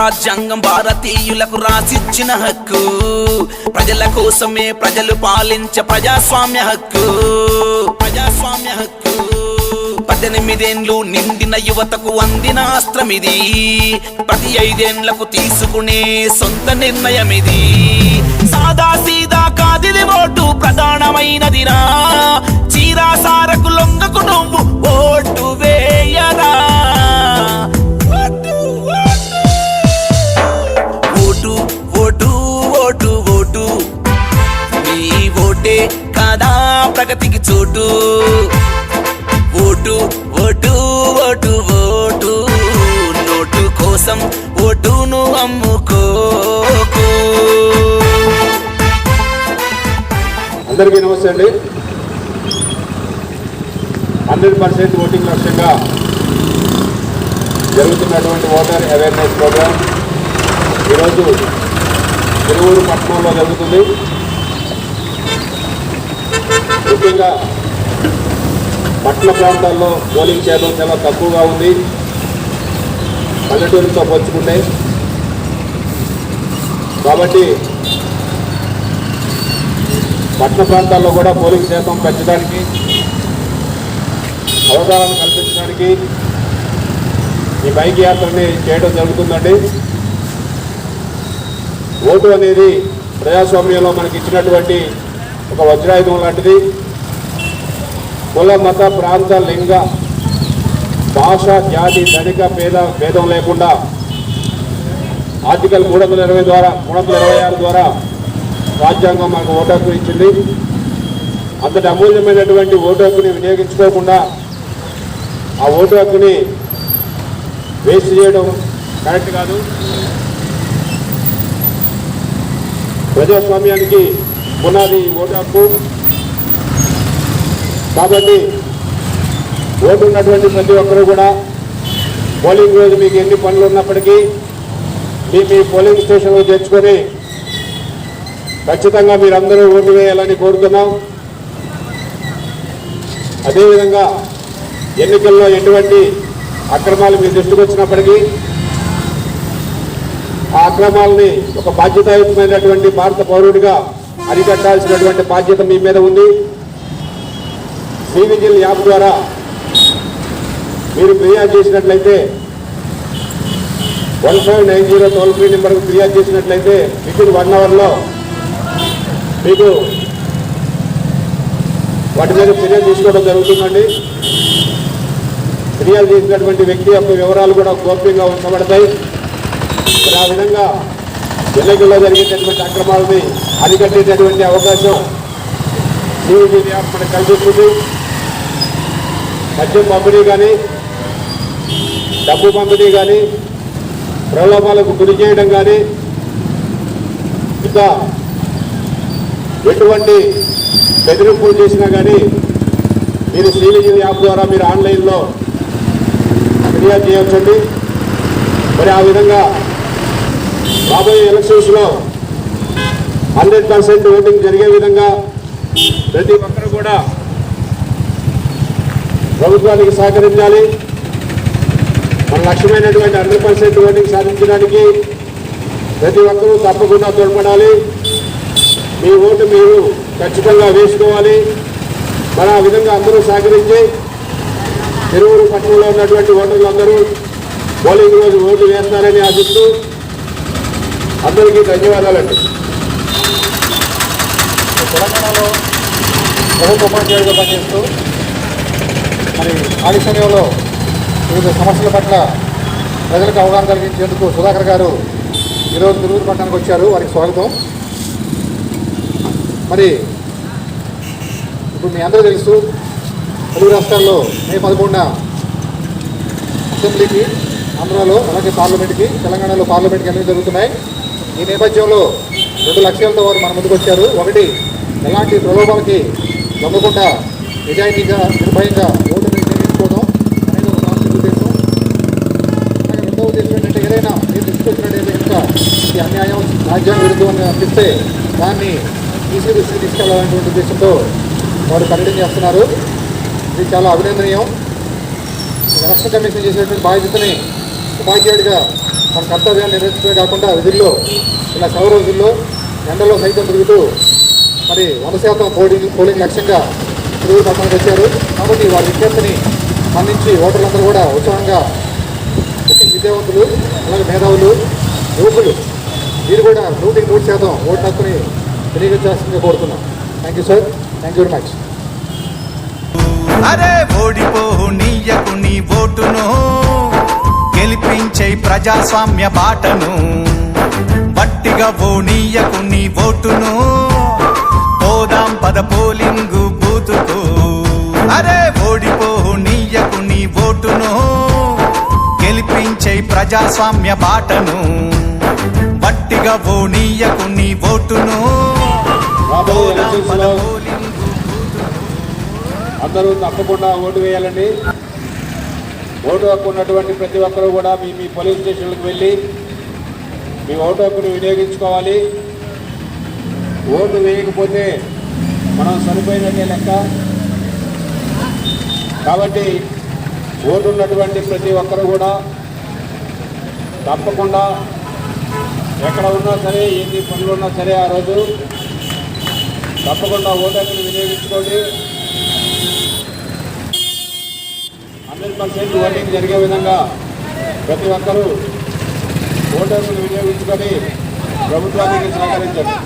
రాజ్యాంగం భారతీయులకు రాసిచ్చిన హక్కు. ప్రజల కోసమే ప్రజలు పాలించే ప్రజాస్వామ్య హక్కు. ప్రజాస్వామ్య హక్కు. పద్దెనిమిదేండ్లు నిండిన యువతకు అందిన అస్త్రం ఇది. ప్రతి ఐదేండ్లకు తీసుకునే సొంత నిర్ణయం ఇది సాదా సీదా కాదిది ఓటు ప్రధానమైనదిరా చీరా సారకు లొంగకు నువ్వు ఓటు వేయరా. ప్రగతికి చోటు. Vote vote vote vote. Note కోసం ఓటును అమ్ముకోకు. అందరికీ నమస్తే అండి. హండ్రెడ్ పర్సెంట్ ఓటింగ్ లక్ష్యంగా జరుగుతున్నటువంటి ఓటర్ అవేర్నెస్ ప్రోగ్రామ్ ఈరోజు తిరువూరు పట్టణంలో జరుగుతుంది. ముఖ్యంగా పట్టణ ప్రాంతాల్లో పోలింగ్ చేయడం చాలా తక్కువగా ఉంది. పల్లెటూరుతో పోల్చుకుంటే. కాబట్టి పట్టణ ప్రాంతాల్లో కూడా పోలింగ్ శాతం పెంచడానికి అవగాహన కల్పించడానికి ఈ బైక్ యాత్రని చేయడం జరుగుతుందండి. ఓటు అనేది ప్రజాస్వామ్యంలో మనకి ఇచ్చినటువంటి ఒక వజ్రాయుధం లాంటిది. కుల మత ప్రాంత లింగ భాష జాతి ధనిక పేద భేదం లేకుండా ఆర్టికల్ మూడు వందల ఇరవై ద్వారా మూడు వందల ఇరవై ఆరు ద్వారా రాజ్యాంగం మనకు ఓటు హక్కు ఇచ్చింది. అంతటి అమూల్యమైనటువంటి ఓటు హక్కుని వినియోగించుకోకుండా ఆ ఓటు హక్కుని వేస్ట్ చేయడం కరెక్ట్ కాదు. ప్రజాస్వామ్యానికి పునాది ఈ ఓటు హక్కు. కాబట్టి ఓటు ఉన్నటువంటి ప్రతి ఒక్కరూ కూడా పోలింగ్ రోజు మీకు ఎన్ని పనులు ఉన్నప్పటికీ మీ మీ పోలింగ్ స్టేషన్లో చేర్చుకొని ఖచ్చితంగా మీరందరూ ఓటు వేయాలని కోరుతున్నాం. అదేవిధంగా ఎన్నికల్లో ఎటువంటి అక్రమాలు మీ దృష్టికి వచ్చినప్పటికీ ఆ అక్రమాలని ఒక బాధ్యతాయుతమైనటువంటి భారత పౌరుడిగా అరికట్టాల్సినటువంటి బాధ్యత మీ మీద ఉంది. సివిజిల్ యాప్ ద్వారా మీరు ఫిర్యాదు చేసినట్లయితే one five nine zero toll free నెంబర్కు ఫిర్యాదు చేసినట్లయితే విత్ వన్ అవర్లో మీకు వాటి మీద ఫిర్యాదు తీసుకోవడం జరుగుతుందండి. ఫిర్యాదు చేసినటువంటి వ్యక్తి యొక్క వివరాలు కూడా గోప్యంగా ఉంచబడతాయి. మరి ఆ విధంగా ఎన్నికల్లో జరిగేటటువంటి అక్రమాలని అరికట్టేటటువంటి అవకాశం సివిజీ యాప్ మనకు కల్పిస్తుంది. మద్యం పంపిణీ కానీ డబ్బు పంపిణీ కానీ ప్రలోభాలకు గురి చేయడం కానీ ఇంకా ఎటువంటి బెదిరింపులు చేసినా కానీ మీరు శ్రీవిజన్ యాప్ ద్వారా మీరు ఆన్లైన్లో ఫిర్యాదు చేయవచ్చండి మరి ఆ విధంగా రాబోయే ఎలక్షన్స్లో హండ్రెడ్ పర్సెంట్ ఓటింగ్ జరిగే విధంగా ప్రతి ఒక్కరు కూడా ప్రభుత్వానికి సహకరించాలి. మన లక్ష్యమైనటువంటి హండ్రెడ్ పర్సెంట్ ఓటింగ్ సాధించడానికి ప్రతి ఒక్కరూ తప్పకుండా తోడ్పడాలి. మీ ఓటు మీరు ఖచ్చితంగా వేసుకోవాలి. మన ఆ విధంగా అందరూ సహకరించి తిరువురు పట్టణంలో ఉన్నటువంటి ఓటర్లందరూ పోలింగ్ రోజు ఓటు వేస్తారని ఆశిస్తూ అందరికీ ధన్యవాదాలండి. తెలంగాణలో ప్రభుత్వ ఉపాధ్యాయుడిగా పనిచేస్తూ మరి ఖాళీ సమయంలో వివిధ సమస్యల పట్ల ప్రజలకు అవగాహన కలిగించేందుకు సుధాకర్ గారు ఈరోజు తిరుగుతు పట్టణానికి వచ్చారు. వారికి స్వాగతం. మరి ఇప్పుడు మీ అందరూ తెలుసు తెలుగు రాష్ట్రాల్లో మే పదకొండున అసెంబ్లీకి ఆంధ్రాలో అలాగే పార్లమెంట్కి తెలంగాణలో పార్లమెంట్కి అన్నీ జరుగుతున్నాయి. ఈ నేపథ్యంలో రెండు లక్ష్యాలతో వారు మన ముందుకు వచ్చారు. ఒకటి ఎలాంటి ప్రలోభాలకి లొంగకుండా నిజాయితీగా నిర్భయంగా ఓటుని వినియోగించుకోవడం అనేది ఒక ప్రాథమిక ఉద్దేశం. అలాగే రెండవ ఉద్దేశం ఏంటంటే ఏదైనా మీరు తీసుకొచ్చినట్టయితే కనుక ఈ అన్యాయం రాజ్యాంగ విరుద్ధం అని అనిపిస్తే దాన్ని తీసి దృష్టికి తీసుకెళ్ళాలనేటువంటి ఉద్దేశంతో వారు పర్యటన చేస్తున్నారు. ఇది చాలా అభినందనీయం. ఎలక్షన్ కమిషన్ చేసేటువంటి బాధ్యతని ఉపాధ్యాయుడిగా మన కర్తవ్యాన్ని నిర్వహించడమే కాకుండా విధుల్లో ఇలా సెలవు రోజుల్లో ఎండలో సైతం తిరుగుతూ మరి వంద శాతం పోలింగ్ పోలింగ్ లక్ష్యంగా తిరుగు పట్టణానికి వచ్చారు. కాబట్టి వారి విజ్ఞప్తిని స్పందించి ఓటర్లందరూ కూడా ఉత్సాహంగా ముఖ్యంగా విద్యావంతులు అలాగే మేధావులు యువకులు మీరు కూడా నూటికి నూరు శాతం ఓటు హక్కుని వినియోగించాల్సిందిగా కోరుతున్నాం. Thank you sir thank you very much అరే ఓడిపో నీయకు నీ ఓటును. గెలిపించే ప్రజాస్వామ్య బాటను. బట్టిగా ఓ నీయకు నీ ఓటును. పోదాం పద పోలింగు బూతుకు. అరే ఓడిపో నీయకు నీ ఓటును. గెలిపించే ప్రజాస్వామ్య బాటను. బట్టిగా ఓ నీయకు నీ ఓటును. అందరూ తప్పకుండా ఓటు వేయాలండి. ఓటు హక్కు ఉన్నటువంటి ప్రతి ఒక్కరూ కూడా మీ మీ పోలీస్ స్టేషన్లకు వెళ్ళి మీ ఓటు హక్కును వినియోగించుకోవాలి. ఓటు వేయకపోతే మనం చనిపోయినట్టే లెక్క. కాబట్టి ఓటు ఉన్నటువంటి ప్రతి ఒక్కరు కూడా తప్పకుండా ఎక్కడ ఉన్నా సరే ఎన్ని పనులు ఉన్నా సరే ఆ రోజు తప్పకుండా ఓటర్ని వినియోగించుకోండి. హండ్రెడ్ పర్సెంట్ ఓటింగ్ జరిగే విధంగా ప్రతి ఒక్కరూ ఓటర్లను వినియోగించుకొని ప్రభుత్వానికి సహకరించండి.